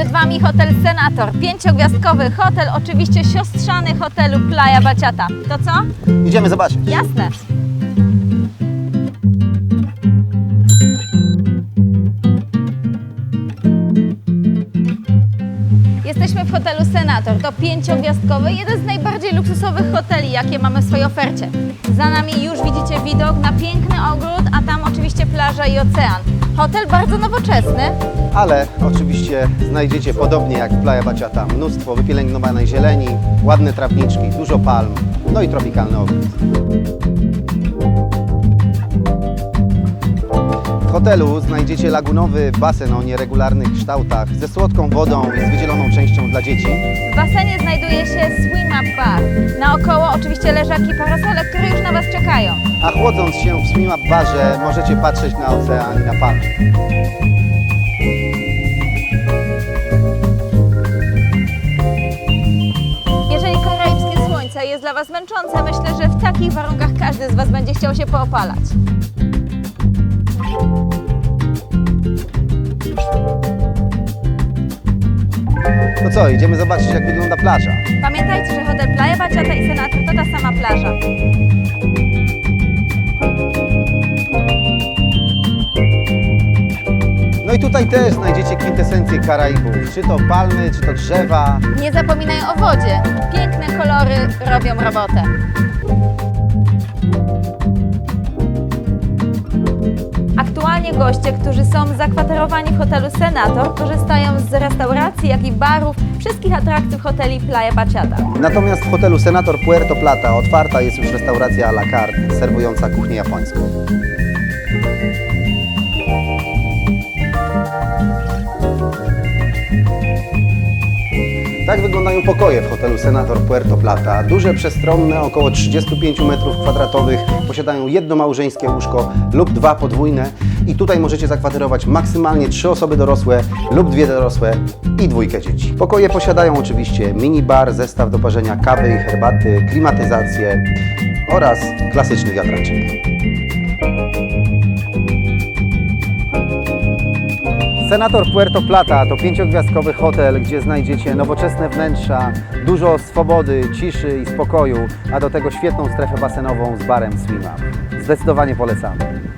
Przed Wami hotel Senator, pięciogwiazdkowy hotel, oczywiście siostrzany hotelu Playa Baciata. To co? Idziemy zobaczyć. Jasne. Jesteśmy w hotelu Senator. To pięciogwiazdkowy, jeden z najbardziej luksusowych hoteli, jakie mamy w swojej ofercie. Za nami już widzicie widok na piękny ogród, a tam oczywiście plaża i ocean. Hotel bardzo nowoczesny. Ale oczywiście znajdziecie podobnie jak Playa Baciata mnóstwo wypielęgnowanej zieleni, ładne trawniczki, dużo palm, no i tropikalny ogród. Hotelu znajdziecie lagunowy basen o nieregularnych kształtach ze słodką wodą i z wydzieloną częścią dla dzieci. W basenie znajduje się swim up bar. Naokoło oczywiście leżaki parasole, które już na Was czekają. A chłodząc się w swim up barze możecie patrzeć na ocean i na palmy. Jeżeli karaibskie słońce jest dla Was męczące, myślę, że w takich warunkach każdy z Was będzie chciał się poopalać. No co, idziemy zobaczyć jak wygląda plaża. Pamiętajcie, że hotel Playa Baciata i Senator to ta sama plaża. No i tutaj też znajdziecie kwintesencję Karaibów. Czy to palmy, czy to drzewa. Nie zapominają o wodzie. Piękne kolory robią robotę. Goście, którzy są zakwaterowani w hotelu Senator, korzystają z restauracji, jak i barów, wszystkich atrakcji hoteli Playa Baciata. Natomiast w hotelu Senator Puerto Plata otwarta jest już restauracja à la carte, serwująca kuchnię japońską. Tak wyglądają pokoje w hotelu Senator Puerto Plata. Duże, przestronne, około 35 m2, posiadają jedno małżeńskie łóżko lub dwa podwójne i tutaj możecie zakwaterować maksymalnie trzy osoby dorosłe lub dwie dorosłe i dwójkę dzieci. Pokoje posiadają oczywiście minibar, zestaw do parzenia kawy i herbaty, klimatyzację oraz klasyczny wiatraczek. Senator Puerto Plata to pięciogwiazdkowy hotel, gdzie znajdziecie nowoczesne wnętrza, dużo swobody, ciszy i spokoju, a do tego świetną strefę basenową z barem Swima. Zdecydowanie polecamy.